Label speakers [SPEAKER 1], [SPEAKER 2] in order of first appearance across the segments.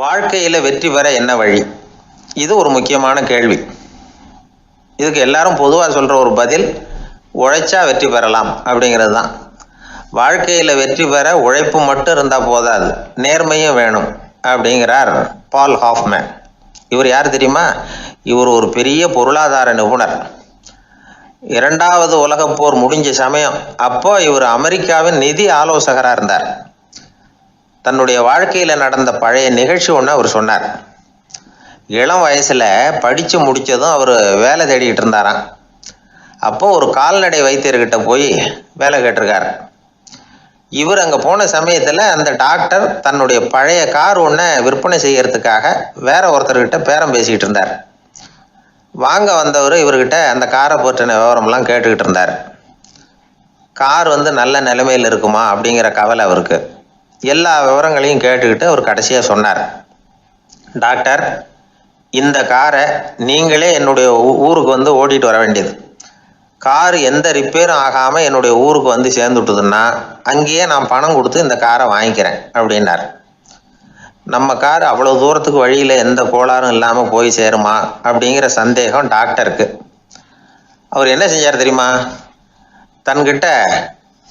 [SPEAKER 1] வாழ்க்கையில் வெற்றி பெற என்ன வழி? இது ஒரு முக்கியமான கேள்வி. இதுக்கு எல்லாரும் பொதுவாக சொல்கிற ஒரு பதில் உழைச்சா வெற்றி பெறலாம் அப்படிங்கிறது தான். வாழ்க்கையில் வெற்றி பெற உழைப்பு மட்டும் இருந்தால் போதாது நேர்மையும் வேணும் அப்படிங்கிறார் பால் ஹாஃப்மேன். இவர் யார் தெரியுமா? இவர் ஒரு பெரிய பொருளாதார நிபுணர். இரண்டாவது உலகப் போர் முடிஞ்ச சமயம் அப்போ இவர் அமெரிக்காவின் நிதி ஆலோசகராக இருந்தார். தன்னுடைய வாழ்க்கையில் நடந்த பழைய நிகழ்ச்சி ஒன்று அவர் சொன்னார். இளம் வயசில் படித்து முடித்ததும் அவர் வேலை தேடிக்கிட்டு இருந்தாராம். அப்போது ஒரு கால்நடை வைத்தியர்கிட்ட போய் வேலை கேட்டிருக்கார். இவர் அங்கே போன சமயத்தில் அந்த டாக்டர் தன்னுடைய பழைய கார் ஒன்றை விற்பனை செய்கிறதுக்காக வேற ஒருத்தர்கிட்ட பேரம் பேசிக்கிட்டு இருந்தார். வாங்க வந்தவர் இவர்கிட்ட அந்த காரை பற்றின விவரம்லாம் கேட்டுக்கிட்டு இருந்தார். கார் வந்து நல்ல நிலைமையில் இருக்குமா அப்படிங்கிற கவலை அவருக்கு. எல்லா விவரங்களையும் கேட்டுக்கிட்டு அவர் கடைசியாக சொன்னார். டாக்டர் இந்த காரை நீங்களே என்னுடைய ஊருக்கு வந்து ஓட்டிகிட்டு வர வேண்டியது. கார் எந்த ரிப்பேரும் ஆகாமல் என்னுடைய ஊருக்கு வந்து சேர்ந்துட்டுதுன்னா அங்கேயே நான் பணம் கொடுத்து இந்த காரை வாங்கிக்கிறேன் அப்படின்னார். நம்ம கார் அவ்வளோ தூரத்துக்கு வழியில் எந்த கோளாறும் இல்லாமல் போய் சேருமா அப்படிங்கிற சந்தேகம் டாக்டருக்கு. அவர் என்ன செஞ்சார் தெரியுமா? தன்கிட்ட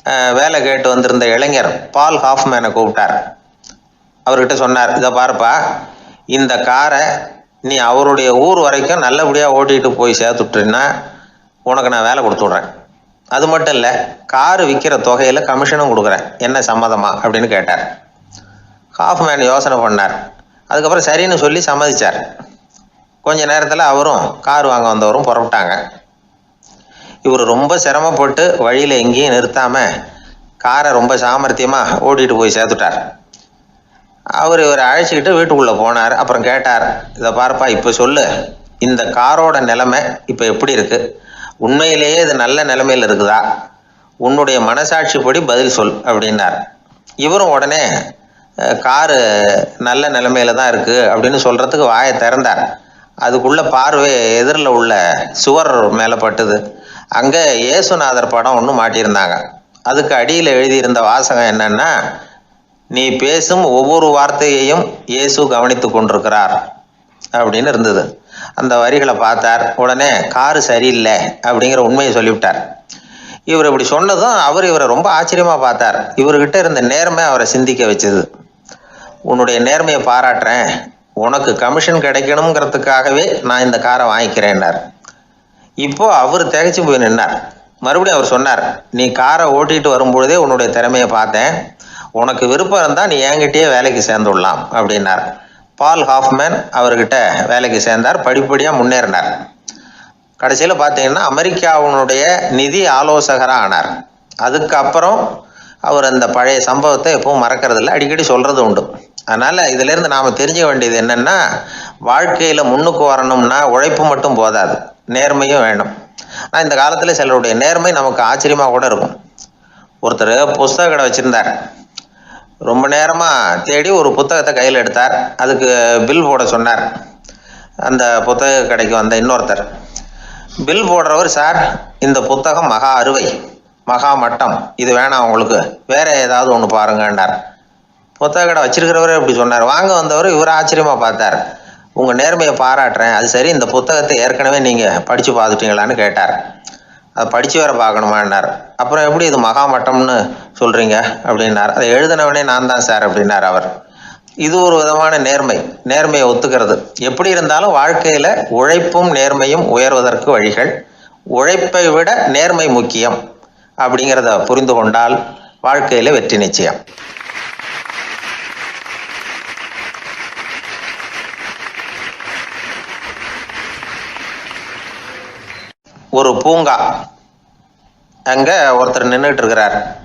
[SPEAKER 1] வேலை கேட்டு வந்திருந்த இளைஞர் பால் ஹாஃப்மேனை கூப்பிட்டார். அவர்கிட்ட சொன்னார் இதை பாருப்பா இந்த காரை நீ அவருடைய ஊர் வரைக்கும் நல்லபடியாக ஓட்டிகிட்டு போய் சேர்த்துட்டுன்னா உனக்கு நான் வேலை கொடுத்து விட்றேன் அது மட்டும் இல்லை காரு விற்கிற தொகையில் கமிஷனும் கொடுக்குறேன். என்ன சம்மதமா? அப்படின்னு கேட்டார். ஹாஃப்மேன் யோசனை பண்ணார். அதுக்கப்புறம் சரின்னு சொல்லி சம்மதிச்சார். கொஞ்ச நேரத்தில் அவரும் கார் வாங்க வந்தவரும் புறப்பட்டாங்க. இவர் ரொம்ப சிரமப்பட்டு வழியில் எங்கேயும் நிறுத்தாமல் காரை ரொம்ப சாமர்த்தியமாக ஓட்டிகிட்டு போய் சேர்த்துட்டார். அவர் இவரை அழைச்சிக்கிட்டு வீட்டுக்குள்ளே போனார். அப்புறம் கேட்டார் இதை பாருப்பா இப்போ சொல்லு இந்த காரோட நிலைமை இப்போ எப்படி இருக்குது உண்மையிலேயே இது நல்ல நிலைமையில் இருக்குதா? உன்னுடைய மனசாட்சிப்படி பதில் சொல் அப்படின்னார். இவரும் உடனே காரு நல்ல நிலைமையில தான் இருக்குது அப்படின்னு சொல்கிறதுக்கு வாயை திறந்தார். அதுக்குள்ள பார்வை எதிரில் உள்ள சுவர் மேலே பட்டுது. அங்கே இயேசுநாதர் படம் ஒன்று மாட்டியிருந்தாங்க. அதுக்கு அடியில் எழுதியிருந்த வாசகம் என்னன்னா நீ பேசும் ஒவ்வொரு வார்த்தையையும் இயேசு கவனித்து கொண்டிருக்கிறார் அப்படின்னு இருந்தது. அந்த வரிகளை பார்த்தார். உடனே காரு சரியில்லை அப்படிங்கிற உண்மையை சொல்லிவிட்டார். இவர் இப்படி சொன்னதும் அவர் இவரை ரொம்ப ஆச்சரியமா பார்த்தார். இவர்கிட்ட இருந்த நேர்மை அவரை சிந்திக்க வச்சது. உன்னுடைய நேர்மையை பாராட்டுறேன். உனக்கு கமிஷன் கிடைக்கணுங்கிறதுக்காகவே நான் இந்த காரை வாங்கிக்கிறேன்னார். இப்போ அவர் திகைச்சு போய் நின்னார். மறுபடியும் அவர் சொன்னார் நீ காரை ஓட்டிட்டு வரும்பொழுதே உன்னுடைய திறமையை பார்த்தேன். உனக்கு விருப்பம் இருந்தால் நீ என்கிட்டயே வேலைக்கு சேர்ந்துடலாம் அப்படின்னார். பால் ஹாஃப்மேன் அவர்கிட்ட வேலைக்கு சேர்ந்தார் படிப்படியாக முன்னேறினார். கடைசியில் பார்த்தீங்கன்னா அமெரிக்காவுடைய நிதி ஆலோசகராக ஆனார் அதுக்கப்புறம் அவர் அந்த பழைய சம்பவத்தை எப்பவும் மறக்கறதில்ல அடிக்கடி சொல்கிறது உண்டு. அதனால் இதிலேருந்து நாம் தெரிஞ்சுக்க வேண்டியது என்னென்னா வாழ்க்கையில் முன்னுக்கு வரணும்னா உழைப்பு மட்டும் போதாது. நேர்மையும் வேணும். ஆனால் இந்த காலத்தில் சிலருடைய நேர்மை நமக்கு ஆச்சரியமாக கூட இருக்கும். ஒருத்தர் புஸ்தக கடை வச்சுருந்தார். ரொம்ப நேரமாக தேடி ஒரு புத்தகத்தை கையில் எடுத்தார். அதுக்கு பில் போட சொன்னார். அந்த புத்தக கடைக்கு வந்த இன்னொருத்தர். பில் போடுறவர் சார் இந்த புத்தகம் மகா அறுவை மகா மட்டம். இது வேணாம் உங்களுக்கு. வேறு ஏதாவது ஒன்று பாருங்கன்னார். புத்தக கடை வச்சிருக்கிறவரே இப்படி சொன்னார். வாங்க வந்தவர் இவர் ஆச்சரியமாக பார்த்தார். உங்கள் நேர்மையை பாராட்டுறேன். அது சரி இந்த புத்தகத்தை ஏற்கனவே நீங்கள் படித்து பார்த்துட்டீங்களான்னு கேட்டார். அதை படித்து வேற பார்க்கணுமான்னார். அப்புறம் எப்படி இது மகா மட்டம்னு சொல்கிறீங்க அப்படின்னார். அதை எழுதினவனே நான் தான் சார் அப்படின்னார் அவர். இது ஒரு விதமான நேர்மை. நேர்மையை ஒத்துக்கிறது. எப்படி இருந்தாலும் வாழ்க்கையில் உழைப்பும் நேர்மையும் உயர்வதற்கு வழிகள். உழைப்பை விட நேர்மை முக்கியம். அப்படிங்கிறத புரிந்து கொண்டால் வாழ்க்கையில் வெற்றி நிச்சயம். ஒரு பூங்கா. அங்கே ஒருத்தர் நின்றுட்டு இருக்கிறார்.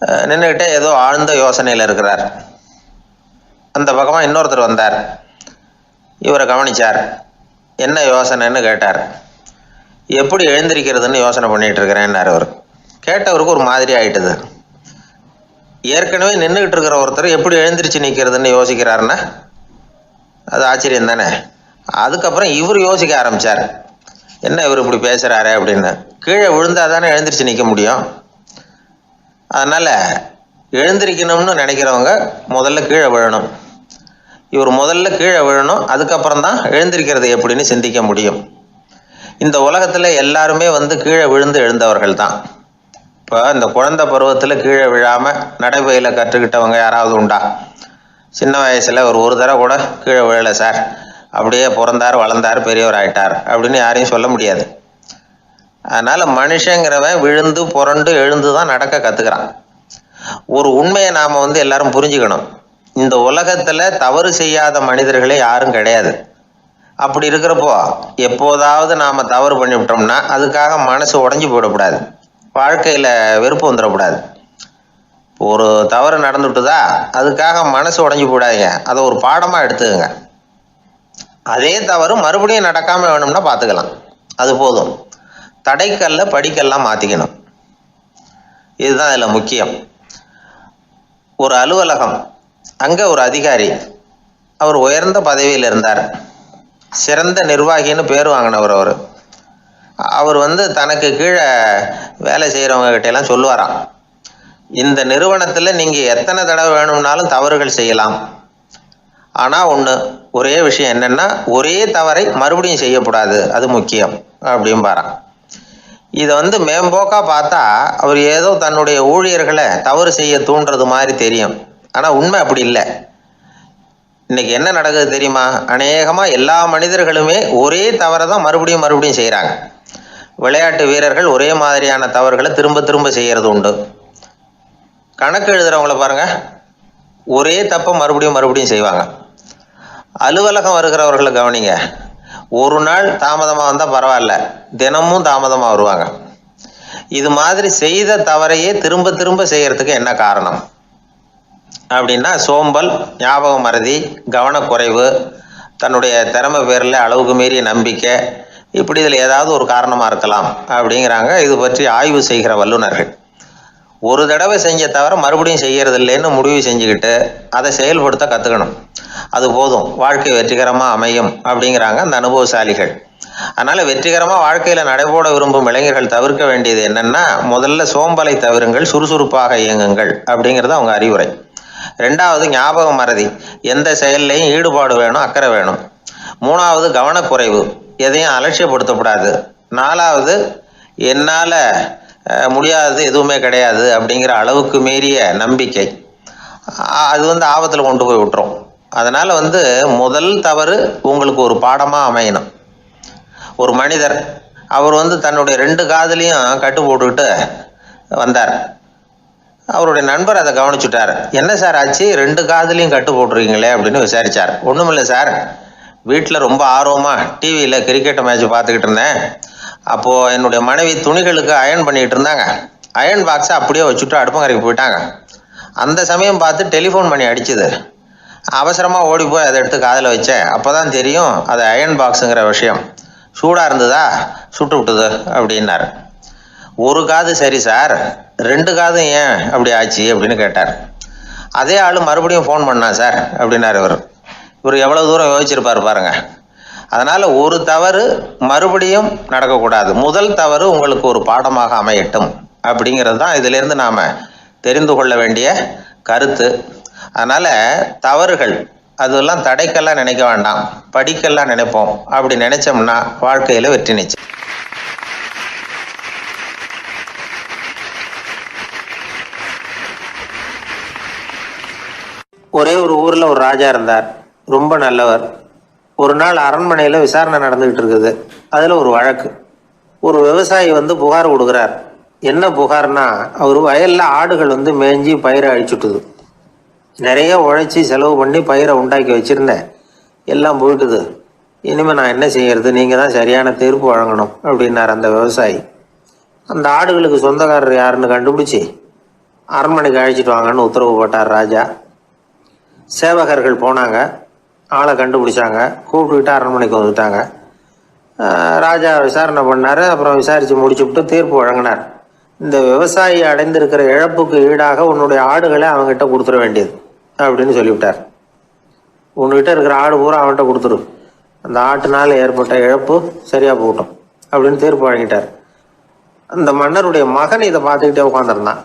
[SPEAKER 1] நின்றுக்கிட்டே ஏதோ ஆழ்ந்த யோசனையில் இருக்கிறார். அந்த பக்கமாக இன்னொருத்தர் வந்தார். இவரை கவனிச்சார். என்ன யோசனைன்னு கேட்டார். எப்படி எழுந்திருக்கிறதுன்னு யோசனை பண்ணிகிட்டு இருக்கிறேன்னார் அவர். கேட்டவருக்கு ஒரு மாதிரி ஆகிட்டது ஏற்கனவே நின்றுக்கிட்டு இருக்கிற ஒருத்தர் எப்படி எழுந்திரிச்சு நிற்கிறதுன்னு யோசிக்கிறாருன்னா அது ஆச்சரியம் தானே அதுக்கப்புறம் இவர் யோசிக்க ஆரம்பிச்சார். என்ன இவர் இப்படி பேசுகிறாரு அப்படின்னு. கீழே விழுந்தா தானே எழுந்திரிச்சு நிற்க முடியும். அதனால் எழுந்திருக்கணும்னு நினைக்கிறவங்க முதல்ல கீழே விழணும். இவர் முதல்ல கீழே விழணும் அதுக்கப்புறம் தான் எழுந்திருக்கிறது எப்படின்னு சிந்திக்க முடியும். இந்த உலகத்தில் எல்லாருமே வந்து கீழே விழுந்து எழுந்தவர்கள் தான். இப்போ இந்த குழந்தை பருவத்தில் கீழே விழாமல் நடைபயில கற்றுக்கிட்டவங்க யாராவது உண்டா? சின்ன வயசில் ஒரு ஒரு தடவை கூட கீழே விழலை சார். அப்படியே பிறந்தார் வளர்ந்தார் பெரியவர் ஆயிட்டார் அப்படின்னு யாரையும் சொல்ல முடியாது. அதனால் மனுஷங்கிறவன் விழுந்து புரண்டு எழுந்து தான் நடக்க கற்றுக்கிறான் ஒரு உண்மையை நாம் வந்து எல்லாரும் புரிஞ்சுக்கணும். இந்த உலகத்தில் தவறு செய்யாத மனிதர்களே யாரும் கிடையாது. அப்படி இருக்கிறப்போ எப்போதாவது நாம் தவறு பண்ணிவிட்டோம்னா அதுக்காக மனசு உடஞ்சி போயிடக்கூடாது. வாழ்க்கையில் வெறுப்பு வந்துடக்கூடாது. ஒரு தவறு நடந்துட்டுதா அதுக்காக மனசு உடஞ்சி போடாதீங்க அதை ஒரு பாடமாக எடுத்துக்கங்க. அதே தவறு மறுபடியும் நடக்காமல் வேணும்னா பார்த்துக்கலாம் அது போதும். தடைக்கல்ல படிக்கல்லாம் மாற்றிக்கணும் இதுதான் இதில் முக்கியம். ஒரு அலுவலகம் அங்கே ஒரு அதிகாரி அவர் உயர்ந்த பதவியில் இருந்தார். சிறந்த நிர்வாகின்னு பேர் வாங்கினவர் அவர். அவர் வந்து தனக்கு கீழே வேலை செய்கிறவங்க கிட்டையெல்லாம் சொல்லுவாராம். இந்த நிறுவனத்தில் நீங்கள் எத்தனை தடவை வேணும்னாலும் தவறுகள் செய்யலாம். ஆனால் ஒன்று ஒரே விஷயம் என்னென்னா ஒரே தவறை மறுபடியும் செய்யக்கூடாது. அது முக்கியம் அப்படிம்பாராம் இதை வந்து மேம்போக்காக பார்த்தா அவர் ஏதோ தன்னுடைய ஊழியர்களை தவறு செய்ய தூண்டுறது மாதிரி தெரியும். ஆனால் உண்மை அப்படி இல்லை. இன்னைக்கு என்ன நடக்குது தெரியுமா? அநேகமாக எல்லா மனிதர்களுமே ஒரே தவறை தான் மறுபடியும் மறுபடியும் செய்கிறாங்க விளையாட்டு வீரர்கள் ஒரே மாதிரியான தவறுகளை திரும்ப திரும்ப செய்கிறது உண்டு. கணக்கு எழுதுறவங்கள பாருங்கள் ஒரே தப்பை மறுபடியும் மறுபடியும் செய்வாங்க. அலுவலகம் வருகிறவர்களை கவனிங்க. ஒரு நாள் தாமதமாக வந்தால் பரவாயில்ல. தினமும் தாமதமாக வருவாங்க. இது மாதிரி செய்த தவறையே திரும்ப திரும்ப செய்கிறதுக்கு என்ன காரணம்? அப்படின்னா சோம்பல் ஞாபக மறதி கவனக்குறைவு தன்னுடைய திறமை பேரில் அளவுக்கு மீறிய நம்பிக்கை இப்படி இதில் ஏதாவது ஒரு காரணமாக இருக்கலாம் அப்படிங்கிறாங்க. இது பற்றி ஆய்வு செய்கிற வல்லுநர்கள். ஒரு தடவை செஞ்ச தவிர மறுபடியும் செய்யறது இல்லைன்னு முடிவு செஞ்சுக்கிட்டு அதை செயல்படுத்த கற்றுக்கணும் அது போதும். வாழ்க்கை வெற்றிகரமாக அமையும் அப்படிங்கிறாங்க அந்த அனுபவசாலிகள். அதனால் வெற்றிகரமாக வாழ்க்கையில் நடைபோட விரும்பும் இளைஞர்கள் தவிர்க்க வேண்டியது என்னென்னா முதல்ல சோம்பலை தவிருங்கள் சுறுசுறுப்பாக இயங்குங்கள் அப்படிங்கிறது அவங்க அறிவுரை. ரெண்டாவது ஞாபக மறதி. எந்த செயல்லையும் ஈடுபாடு வேணும் அக்கறை வேணும். மூணாவது கவனக்குறைவு. எதையும் அலட்சியப்படுத்தக்கூடாது நாலாவது என்னால் முடியாதது எதுவுமே கிடையாது அப்படிங்கிற அளவுக்கு மீறிய நம்பிக்கை. அது வந்து ஆபத்தில் கொண்டு போய் விட்டுரும். அதனால் வந்து முதல் தவறு உங்களுக்கு ஒரு பாடமாக அமையணும். ஒரு மனிதர் அவர் வந்து தன்னுடைய ரெண்டு காதுலையும் கட்டு போட்டுக்கிட்டு வந்தார். அவருடைய நண்பர் அதை கவனிச்சுட்டார். என்ன சார் ஆச்சு? ரெண்டு காதலையும் கட்டு போட்டுருக்கீங்களே அப்படின்னு விசாரிச்சார். ஒன்றுமில்லை சார். வீட்டில் ரொம்ப ஆர்வமாக டிவியில் கிரிக்கெட் மேட்ச் பார்த்துக்கிட்டு இருந்தேன். அப்போது என்னுடைய மனைவி துணிகளுக்கு அயர்ன் பண்ணிகிட்டு இருந்தாங்க. அயர்ன் பாக்ஸை அப்படியே வச்சுட்டு அடுப்பங்கரைக்கு போயிட்டாங்க. அந்த சமயம் பார்த்து டெலிஃபோன் பண்ணி அடிச்சுது. அவசரமாக ஓடி போய் அதை எடுத்து காதில் வச்சேன். அப்போ தான் தெரியும் அது அயர்ன் பாக்ஸுங்கிற விஷயம். சூடாக இருந்ததா? சுட்டு விட்டுது அப்படின்னாரு. ஒரு காது சரி சார். ரெண்டு காதும் ஏன் அப்படி ஆச்சு அப்படின்னு கேட்டார். அதே ஆள் மறுபடியும் ஃபோன் பண்ணான் சார் அப்படின்னாரு இவர். இவர் எவ்வளோ தூரம் யோசிச்சிருப்பார் பாருங்கள் அதனால் ஒரு தவறு மறுபடியும் நடக்கக்கூடாது. முதல் தவறு உங்களுக்கு ஒரு பாடமாக அமையட்டும் அப்படிங்கிறது தான் இதிலேருந்து நாம் தெரிந்து கொள்ள வேண்டிய கருத்து. அதனால் தவறுகள் அதெல்லாம் தடைக்கெல்லாம் நினைக்க வேண்டாம். படிக்கெல்லாம் நினைப்போம். அப்படி நினைச்சோம்னா வாழ்க்கையில் வெற்றி நிச்சயம். ஒரே ஒரு ஊரில் ஒரு ராஜா இருந்தார். ரொம்ப நல்லவர். ஒரு நாள் அரண்மனையில் விசாரணை நடந்துகிட்டு இருக்குது. அதில் ஒரு வழக்கு. ஒரு விவசாயி வந்து புகார் கொடுக்குறார். என்ன புகார்னா அவர் வயலில் ஆடுகள் வந்து மேய்ஞ்சி பயிரை அழிச்சுட்டுது. நிறைய உழைச்சி செலவு பண்ணி பயிரை உண்டாக்கி வச்சுருந்தேன். எல்லாம் போயிட்டுது இனிமேல் நான் என்ன செய்யறது? நீங்கள் தான் சரியான தீர்ப்பு வழங்கணும் அப்படின்னார் அந்த விவசாயி. அந்த ஆடுகளுக்கு சொந்தக்காரர் யாருன்னு கண்டுபிடிச்சி அரண்மனைக்கு அழைச்சிட்டு வாங்கன்னு உத்தரவு போட்டார் ராஜா. சேவகர்கள் போனாங்க. ஆளை கண்டுபிடிச்சாங்க. கூப்பிட்டுக்கிட்டு அரண்மனைக்கு வந்துட்டாங்க. ராஜா விசாரணை பண்ணார். அப்புறம் விசாரித்து முடிச்சுவிட்டு தீர்ப்பு வழங்கினார். இந்த விவசாயி அடைந்திருக்கிற இழப்புக்கு ஈடாக உன்னுடைய ஆடுகளை அவங்ககிட்ட கொடுத்துட வேண்டியது அப்படின்னு சொல்லிவிட்டார். உன்கிட்ட இருக்கிற ஆடு பூரா அவன்கிட்ட கொடுத்துரு அந்த ஆட்டினால் ஏற்பட்ட இழப்பு சரியாக போகட்டும் அப்படின்னு தீர்ப்பு வழங்கிட்டார். அந்த மன்னருடைய மகன் இதை பார்த்துக்கிட்டே உட்காந்துருந்தான்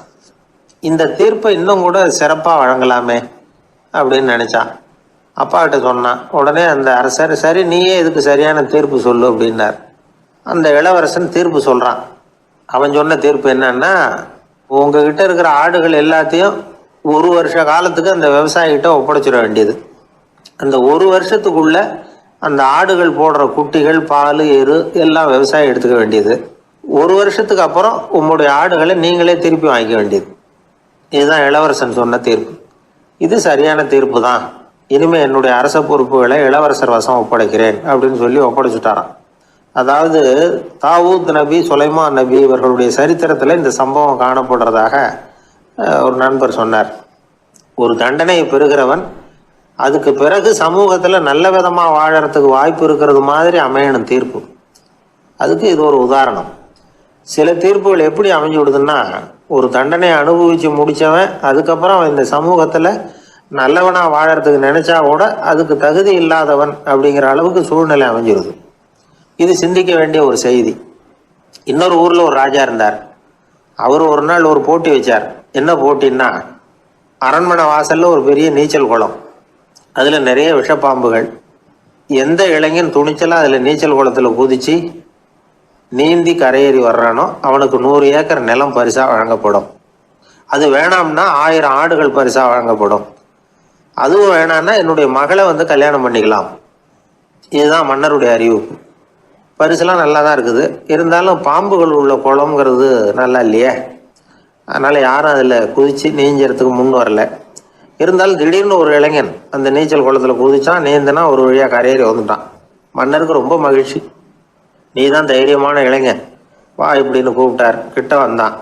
[SPEAKER 1] இந்த தீர்ப்பை இன்னும் கூட சிறப்பாக வழங்கலாமே அப்படின்னு நினச்சான். அப்பாகிட்ட சொன்னான் உடனே அந்த அரசர் சரி நீயே இதுக்கு சரியான தீர்ப்பு சொல்லு அப்படின்னார். அந்த இளவரசன் தீர்ப்பு சொல்கிறான் அவன் சொன்ன தீர்ப்பு என்னன்னா உங்ககிட்ட இருக்கிற ஆடுகள் எல்லாத்தையும் ஒரு வருஷ காலத்துக்கு அந்த விவசாயிகிட்ட ஒப்படைச்சிட வேண்டியது. அந்த ஒரு வருஷத்துக்குள்ள அந்த ஆடுகள் போடுற குட்டிகள் பால் எரு எல்லாம் விவசாயி எடுத்துக்க வேண்டியது. ஒரு வருஷத்துக்கு அப்புறம் உங்களுடைய ஆடுகளை நீங்களே திருப்பி வாங்கிக்க வேண்டியது. இதுதான் இளவரசன் சொன்ன தீர்ப்பு. இது சரியான தீர்ப்பு தான். இனிமேல் என்னுடைய அரச பொறுப்புகளை இளவரசர் வசம் ஒப்படைக்கிறேன் அப்படின்னு சொல்லி ஒப்படைச்சுட்டாராம். அதாவது தாவூத் நபி சுலைமான் நபி இவர்களுடைய சரித்திரத்தில் இந்த சம்பவம் காணப்படுறதாக ஒரு நண்பர் சொன்னார். ஒரு தண்டனையை பெறுகிறவன் அதுக்கு பிறகு சமூகத்தில் நல்ல விதமாக வாழறதுக்கு வாய்ப்பு இருக்கிறது மாதிரி அமையணும் தீர்ப்பு. அதுக்கு இது ஒரு உதாரணம். சில தீர்ப்புகள் எப்படி அமைஞ்சு விடுதுன்னா ஒரு தண்டனை அனுபவித்து முடித்தவன் அதுக்கப்புறம் அவன் இந்த சமூகத்தில் நல்லவனா வாழறதுக்கு நினைச்சா கூட அதுக்கு தகுதி இல்லாதவன் அப்படிங்கிற அளவுக்கு சூழ்நிலை அமைஞ்சிருது. இது சிந்திக்க வேண்டிய ஒரு செய்தி. இன்னொரு ஊரில் ஒரு ராஜா இருந்தார். அவர் ஒரு நாள் ஒரு போட்டி வச்சார். என்ன போட்டின்னா அரண்மனை வாசல்ல ஒரு பெரிய நீச்சல் குளம். அதில் நிறைய விஷப்பாம்புகள். எந்த இளைஞன் துணிச்சலாக அதில் நீச்சல் குளத்தில் குதிச்சு நீந்தி கரையேறி வர்றானோ அவனுக்கு நூறு ஏக்கர் நிலம் பரிசா வழங்கப்படும். அது வேணாம்னா ஆயிரம் ஆடுகள் பரிசா வழங்கப்படும். அதுவும் வேணான்னா என்னுடைய மகளை வந்து கல்யாணம் பண்ணிக்கலாம். இதுதான் மன்னருடைய அறிவிப்பு பரிசுலாம் நல்லா தான் இருக்குது. இருந்தாலும் பாம்புகள் உள்ள குளம்ங்கிறது நல்லா இல்லையே. அதனால் யாரும் அதில் குதித்து நீஞ்சறதுக்கு முன் வரல. இருந்தாலும் திடீர்னு ஒரு இளைஞன் அந்த நீச்சல் குளத்தில் குதிச்சான் நீந்தினா ஒரு வழியாக கரையேறி வந்துட்டான். மன்னருக்கு ரொம்ப மகிழ்ச்சி. நீ தான் தைரியமான இளைஞன். வா இப்படின்னு கூப்பிட்டார். கிட்ட வந்தான்.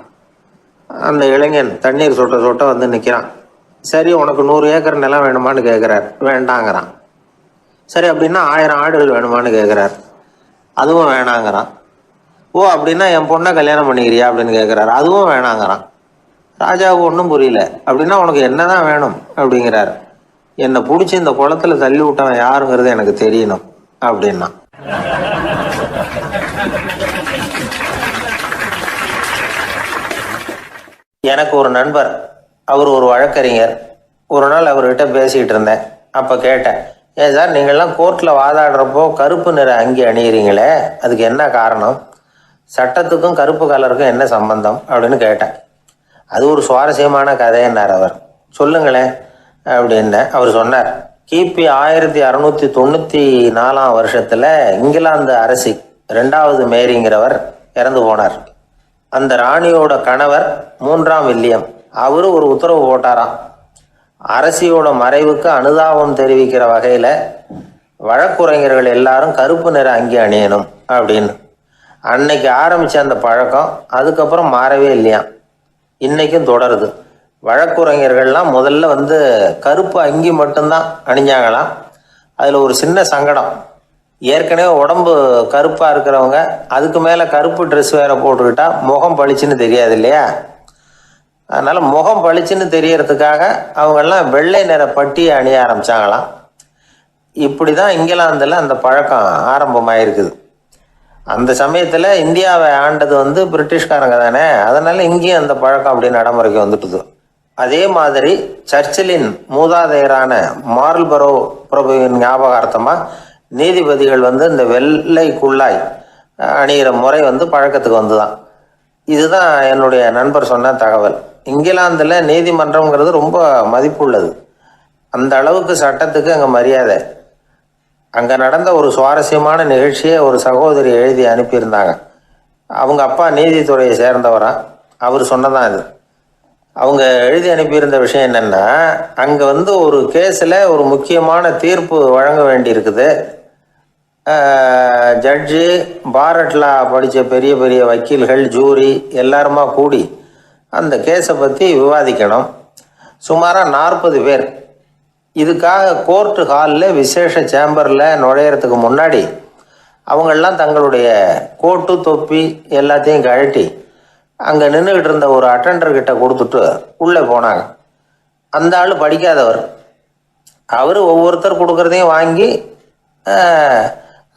[SPEAKER 1] அந்த இளைஞன் தண்ணீர் சொட்ட சொட்ட வந்து நிற்கிறான் சரி உனக்கு நூறு ஏக்கர் நிலம் வேணுமான்னு கேட்குறார் வேண்டாங்கிறான். சரி அப்படின்னா ஆயிரம் ஆடுகள் வேணுமான்னு கேட்குறார் அதுவும் வேணாங்கிறான். ஓ அப்படின்னா என் பொண்ணை கல்யாணம் பண்ணிக்கிறியா அப்படின்னு கேட்குறாரு அதுவும் வேணாங்கிறான். ராஜாவுக்கு ஒன்றும் புரியல. அப்படின்னா உனக்கு என்ன தான் வேணும் அப்படிங்கிறார். என்னை பிடிச்சி இந்த குளத்துல தள்ளி விட்டவன் யாருங்கிறது எனக்கு தெரியணும் அப்படின்னா. எனக்கு ஒரு நண்பர். அவர் ஒரு வழக்கறிஞர். ஒரு நாள் அவர்கிட்ட பேசிகிட்டு இருந்தேன். அப்போ கேட்டேன் ஏன் சார் நீங்கள்லாம் கோர்ட்டில் வாதாடுறப்போ கருப்பு நிற அங்கி அணியிறீங்களே? அதுக்கு என்ன காரணம்? சட்டத்துக்கும் கருப்பு கலருக்கும் என்ன சம்பந்தம்? அப்படின்னு கேட்டேன். அது ஒரு சுவாரஸ்யமான கதைன்னார் அவர். சொல்லுங்களேன் அப்படின்னேன் அவர் சொன்னார். கிபி ஆயிரத்தி அறுநூத்தி தொண்ணூத்தி நாலாம் வருஷத்துல இங்கிலாந்து அரசி ரெண்டாவது மேரிங்கிறவர் இறந்து போனார். அந்த ராணியோட கணவர் மூன்றாம் வில்லியம். அவரு ஒரு உத்தரவு போட்டாராம். அரசியோட மறைவுக்கு அனுதாபம் தெரிவிக்கிற வகையில் வழக்குரைஞர்கள் எல்லாரும் கருப்பு நிற அங்கி அணியணும் அப்படின்னு. அன்னைக்கு ஆரம்பித்த அந்த பழக்கம் அதுக்கப்புறம் மாறவே இல்லையா இன்றைக்கும் தொடருது. வழக்குரைஞர்கள்லாம் முதல்ல வந்து கருப்பு அங்கி மட்டும்தான் அணிஞ்சாங்களாம். அதில் ஒரு சின்ன சங்கடம். ஏற்கனவே உடம்பு கருப்பாக இருக்கிறவங்க அதுக்கு மேலே கருப்பு ட்ரெஸ் வேற போட்டுக்கிட்டால் முகம் பளிச்சுன்னு தெரியாது இல்லையா? அதனால முகம் பளிச்சுன்னு தெரியறதுக்காக அவங்கெல்லாம் வெள்ளை நிற பட்டியை அணிய ஆரம்பிச்சாங்களாம். இப்படி தான் இங்கிலாந்தில் அந்த பழக்கம் ஆரம்பமாயிருக்குது. அந்த சமயத்தில் இந்தியாவை ஆண்டது வந்து பிரிட்டிஷ்காரங்க தானே அதனால இங்கேயும் அந்த பழக்கம் அப்படி நடைமுறைக்கு வந்துட்டுது. அதே மாதிரி சர்ச்சிலின் மூதாதையரான மார்ல்பரோ பிரபுவின் ஞாபகார்த்தமாக நீதிபதிகள் வந்து இந்த வெள்ளை குள்ளாய் அணிகிற முறை வந்து பழக்கத்துக்கு வந்துதான். இதுதான் என்னுடைய நண்பர் சொன்ன தகவல். இங்கிலாந்தில் நீதிமன்றம்ங்கிறது ரொம்ப மதிப்புள்ளது. அந்த அளவுக்கு சட்டத்துக்கு அங்கே மரியாதை. அங்கே நடந்த ஒரு சுவாரஸ்யமான நிகழ்ச்சியை ஒரு சகோதரி எழுதி அனுப்பியிருந்தாங்க. அவங்க அப்பா நீதித்துறையை சேர்ந்தவரா? அவர் சொன்னதான் இது அவங்க எழுதி அனுப்பியிருந்த விஷயம் என்னென்னா அங்கே வந்து ஒரு கேஸில் ஒரு முக்கியமான தீர்ப்பு வழங்க வேண்டியிருக்குது. ஜட்ஜு பாரட்லா படித்த பெரிய பெரிய வக்கீல்கள் ஜூரி எல்லாருமா கூடி அந்த கேஸை பற்றி விவாதிக்கணும். சுமாராக நாற்பது பேர். இதுக்காக கோர்ட்டு ஹாலில் விசேஷ சேம்பரில் நுழையறதுக்கு முன்னாடி அவங்கெல்லாம் தங்களுடைய கோட்டு தொப்பி எல்லாத்தையும் கழட்டி அங்கே நின்றுக்கிட்டு இருந்த ஒரு அட்டண்டர்கிட்ட கொடுத்துட்டு உள்ளே போனாங்க. அந்த ஆள் படிக்காதவர். அவர் ஒவ்வொருத்தர் கொடுக்குறதையும் வாங்கி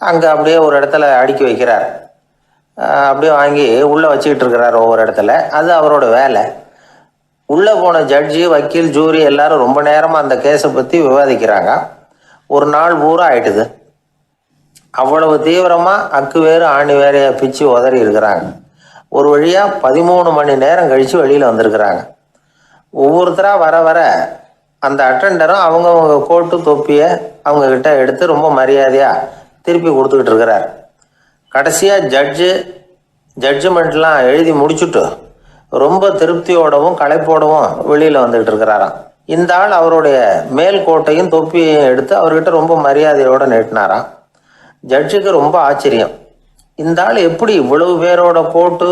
[SPEAKER 1] அங்கே அப்படியே ஒரு இடத்துல அடுக்கி வைக்கிறார். அப்படியே வாங்கி உள்ளே வச்சுக்கிட்டு இருக்கிறார் ஒவ்வொரு இடத்துல. அது அவரோட வேலை. உள்ளே போன ஜட்ஜி வக்கீல் ஜூரி எல்லாரும் ரொம்ப நேரமாக அந்த கேஸை பற்றி விவாதிக்கிறாங்க. ஒரு நாள் பூரா ஆயிட்டுது. அவ்வளவு தீவிரமாக அக்கு வேறு ஆணி வேறையாக பிச்சு உதறி இருக்கிறாங்க. ஒரு வழியாக பதிமூணு மணி நேரம் கழித்து வெளியில் வந்திருக்கிறாங்க. ஒவ்வொருத்தராக வர வர அந்த அட்டெண்டரும் அவங்கவுங்க கோட்டு தொப்பியை அவங்கக்கிட்ட எடுத்து ரொம்ப மரியாதையாக திருப்பி கொடுத்துக்கிட்டு இருக்கிறார். கடைசியாக ஜட்ஜு ஜட்ஜ்மெண்ட்லாம் எழுதி முடிச்சுட்டு ரொம்ப திருப்தியோடவும் களைப்போடவும் வெளியில் வந்துகிட்டு இருக்கிறாராம். இந்த ஆள் அவருடைய மேல் கோட்டையும் தொப்பியையும் எடுத்து அவர்கிட்ட ரொம்ப மரியாதையோடு நீட்டினாராம். ஜட்ஜுக்கு ரொம்ப ஆச்சரியம். இந்த ஆள் எப்படி இவ்வளவு பேரோட கோட்டு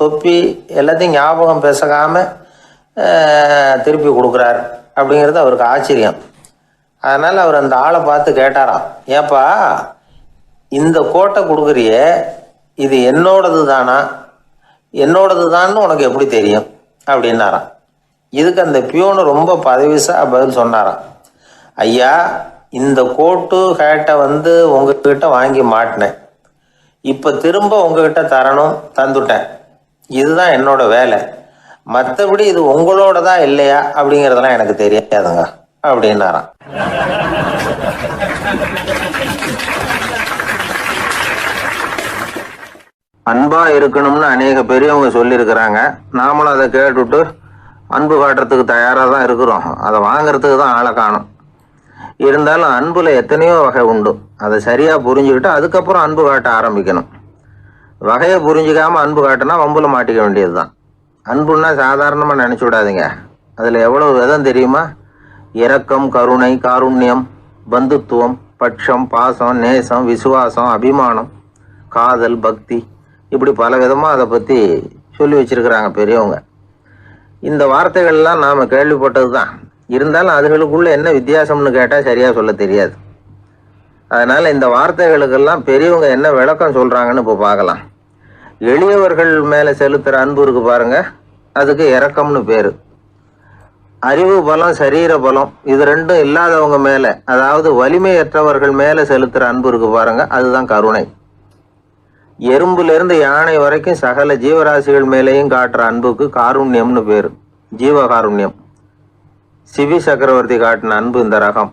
[SPEAKER 1] தொப்பி எல்லாத்தையும் ஞாபகம் பேசகாமல் திருப்பி கொடுக்குறார் அப்படிங்கிறது அவருக்கு ஆச்சரியம். அதனால் அவர் அந்த ஆளை பார்த்து கேட்டாராம். ஏப்பா இந்த கோட்டை கொடுக்குறியே இது என்னோடது தானா என்னோடது தான்னு உனக்கு எப்படி தெரியும்? அப்படின்னாராம். இதுக்கு அந்த பியூனு ரொம்ப பதவிசா பதில் சொன்னாராம். ஐயா இந்த கோட்டு ஹேட்டை வந்து உங்ககிட்ட வாங்கி மாட்டினேன். இப்போ திரும்ப உங்ககிட்ட தரணும் தந்துட்டேன். இதுதான் என்னோட வேலை. மற்றபடி இது உங்களோடதா இல்லையா அப்படிங்கிறதெல்லாம் எனக்கு தெரியாதுங்க அப்படின்னாராம். அன்பா இருக்கணும்னு அநேக பெரியவங்க சொல்லியிருக்கிறாங்க. நாமளும் அதை கேட்டுட்டு அன்பு காட்டுறதுக்கு தயாராக தான் இருக்கிறோம். அதை வாங்குறதுக்கு தான் ஆளை காணும். இருந்தாலும் அன்பில் எத்தனையோ வகை உண்டு. அதை சரியாக புரிஞ்சுக்கிட்டு அதுக்கப்புறம் அன்பு காட்ட ஆரம்பிக்கணும். வகையை புரிஞ்சுக்காமல் அன்பு காட்டினா வம்புல மாட்டிக்க வேண்டியது தான். அன்புன்னா சாதாரணமாக நினச்சி விடாதீங்க. அதில் எவ்வளோ விதம் தெரியுமா? இரக்கம் கருணை காருண்யம் பந்துத்துவம் பட்சம் பாசம் நேசம் விசுவாசம் அபிமானம் காதல் பக்தி இப்படி பல விதமாக அதை பற்றி சொல்லி வச்சிருக்கிறாங்க பெரியவங்க. இந்த வார்த்தைகள்லாம் நாம் கேள்விப்பட்டது தான் இருந்தாலும் அதுகளுக்குள்ளே என்ன வித்தியாசம்னு கேட்டால் சரியாக சொல்ல தெரியாது. அதனால் இந்த வார்த்தைகளுக்கெல்லாம் பெரியவங்க என்ன விளக்கம் சொல்கிறாங்கன்னு இப்போ பார்க்கலாம். எளியவர்கள் மேலே செலுத்துகிற அன்பு இருக்கு பாருங்க. அதுக்கு இறக்கம்னு பேர். அறிவு பலம் சரீர பலம் இது ரெண்டும் இல்லாதவங்க மேலே அதாவது வலிமையற்றவர்கள் மேலே செலுத்துகிற அன்பு இருக்கு பாருங்கள் அதுதான் கருணை. எறும்புலேருந்து யானை வரைக்கும் சகல ஜீவராசிகள் மேலேயும் காட்டுற அன்புக்கு காருண்யம்னு பேர். ஜீவகாருண்யம். சிவி சக்கரவர்த்தி காட்டின அன்பு இந்த ரகம்.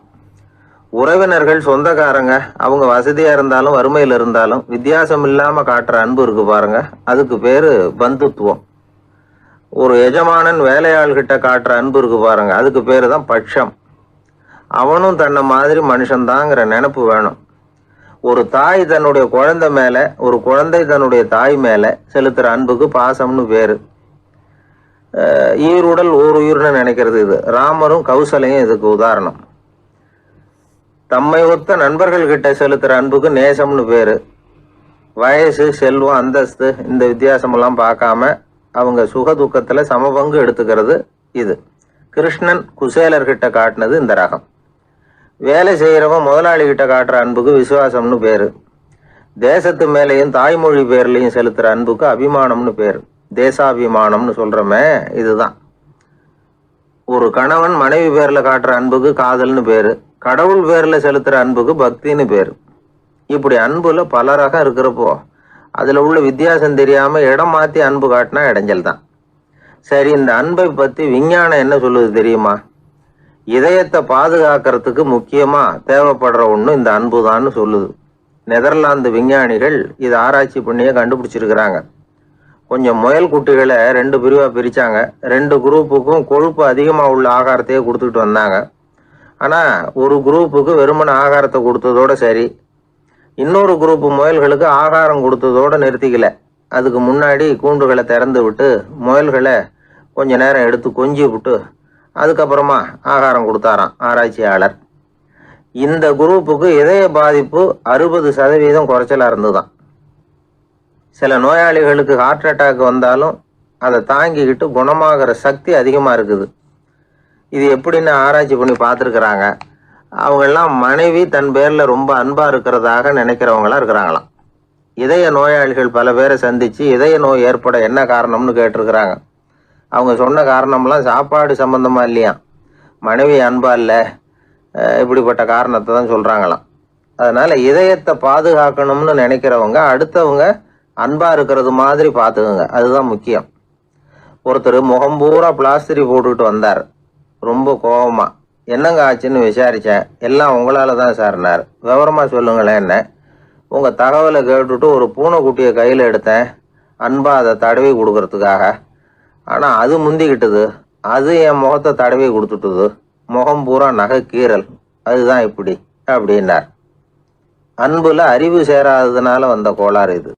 [SPEAKER 1] உறவினர்கள் சொந்தக்காரங்க அவங்க வசதியாக இருந்தாலும் வறுமையில் இருந்தாலும் வித்தியாசம் இல்லாமல் காட்டுற அன்பு இருக்கு பாருங்க. அதுக்கு பேர் பந்துத்துவம். ஒரு எஜமானன் வேலையாள்கிட்ட காட்டுற அன்பு இருக்கு பாருங்க. அதுக்கு பேர் தான் பட்சம். அவனும் தன்னை மாதிரி மனுஷன்தாங்கிற நினப்பு வேணும். ஒரு தாய் தன்னுடைய குழந்தை மேலே ஒரு குழந்தை தன்னுடைய தாய் மேலே செலுத்துகிற அன்புக்கு பாசம்னு பேர் ஈருடல் ஓர் உயிர்னு நினைக்கிறது இது. ராமரும் கௌசலையும் இதுக்கு உதாரணம். தம்மை ஒத்த நண்பர்கள் கிட்ட செலுத்துகிற அன்புக்கு நேசம்னு பேர் வயசு செல்வம் அந்தஸ்து இந்த வித்தியாசமெல்லாம் பார்க்காம அவங்க சுக துக்கத்தில் சமபங்கு எடுத்துக்கிறது இது. கிருஷ்ணன் குசேலர்கிட்ட காட்டினது இந்த ரகம். வேலை செய்கிறவன் முதலாளி கிட்ட காட்டுற அன்புக்கு விசுவாசம்னு பேர். தேசத்து மேலேயும் தாய்மொழி பேர்லையும் செலுத்துகிற அன்புக்கு அபிமானம்னு பேர். தேசாபிமானம்னு சொல்கிறோமே இதுதான். ஒரு கணவன் மனைவி பேரில் காட்டுற அன்புக்கு காதல்னு பேர். கடவுள் பேரில் செலுத்துகிற அன்புக்கு பக்தின்னு பேர். இப்படி அன்புல பல ரகம் இருக்கிறப்போ அதில் உள்ள வித்தியாசம் தெரியாமல் இடம் மாற்றி அன்பு காட்டினா இடைஞ்சல் தான் சரி இந்த அன்பை பற்றி விஞ்ஞானம் என்ன சொல்லுது தெரியுமா? இதயத்தை பாதுகாக்கிறதுக்கு முக்கியமா தேவைப்படுற ஒன்று இந்த அன்புதான்னு சொல்லுது. நெதர்லாந்து விஞ்ஞானிகள் இது ஆராய்ச்சி பண்ணியே கண்டுபிடிச்சிருக்கிறாங்க. கொஞ்சம் முயல் குட்டிகளை ரெண்டு பிரிவாக பிரித்தாங்க ரெண்டு குரூப்புக்கும் கொழுப்பு அதிகமாக உள்ள ஆகாரத்தையே கொடுத்துட்டு வந்தாங்க. ஆனால் ஒரு குரூப்புக்கு வெறுமன ஆகாரத்தை கொடுத்ததோட சரி. இன்னொரு குரூப்பு முயல்களுக்கு ஆகாரம் கொடுத்ததோட நிறுத்திக்கல. அதுக்கு முன்னாடி கூண்டுகளை திறந்து விட்டு முயல்களை கொஞ்ச நேரம் எடுத்து கொஞ்சி விட்டு அதுக்கப்புறமா ஆகாரம் கொடுத்தாராம் ஆராய்ச்சியாளர். இந்த குரூப்புக்கு இதய பாதிப்பு அறுபது சதவீதம் குறைச்சலாக இருந்துதான் சில நோயாளிகளுக்கு ஹார்ட் அட்டாக் வந்தாலும் அதை தாங்கிக்கிட்டு குணமாகிற சக்தி அதிகமாக இருக்குது. இது எப்படின்னு ஆராய்ச்சி பண்ணி பார்த்துருக்குறாங்க. அவங்கெல்லாம் மனைவி தன் பேரில் ரொம்ப அன்பாக இருக்கிறதாக நினைக்கிறவங்களாம் இருக்கிறாங்களாம். இதய நோயாளிகள் பல பேரை சந்தித்து இதய நோய் ஏற்பட என்ன காரணம்னு கேட்டிருக்கிறாங்க. அவங்க சொன்ன காரணம்லாம் சாப்பாடு சம்மந்தமாக இல்லையா? மனைவி அன்பா இல்லை இப்படிப்பட்ட காரணத்தை தான் சொல்கிறாங்களாம் அதனால் இதயத்தை பாதுகாக்கணும்னு நினைக்கிறவங்க அடுத்தவங்க அன்பாக இருக்கிறது மாதிரி பார்த்துக்குங்க. அதுதான் முக்கியம். ஒருத்தர் முகம் பூரா பிளாஸ்டரி போட்டுக்கிட்டு வந்தார். ரொம்ப கோபமாக என்னங்க ஆச்சுன்னு விசாரித்தேன் எல்லாம் உங்களால் தான் சார்னார் விவரமாக சொல்லுங்களேன் என்ன உங்கள் தகவலை கேட்டுட்டு ஒரு பூனைக்குட்டியை கையில் எடுத்தேன். அன்பா அதை தடவி கொடுக்கறதுக்காக. ஆனால் அது முந்திக்கிட்டது. அது என் முகத்தை தடவி கொடுத்துட்டுது. முகம் பூரா நகை கீறல். அதுதான் இப்படி அப்படின்னார். அன்புல அறிவு சேராததுனால வந்த கோளாறு இது.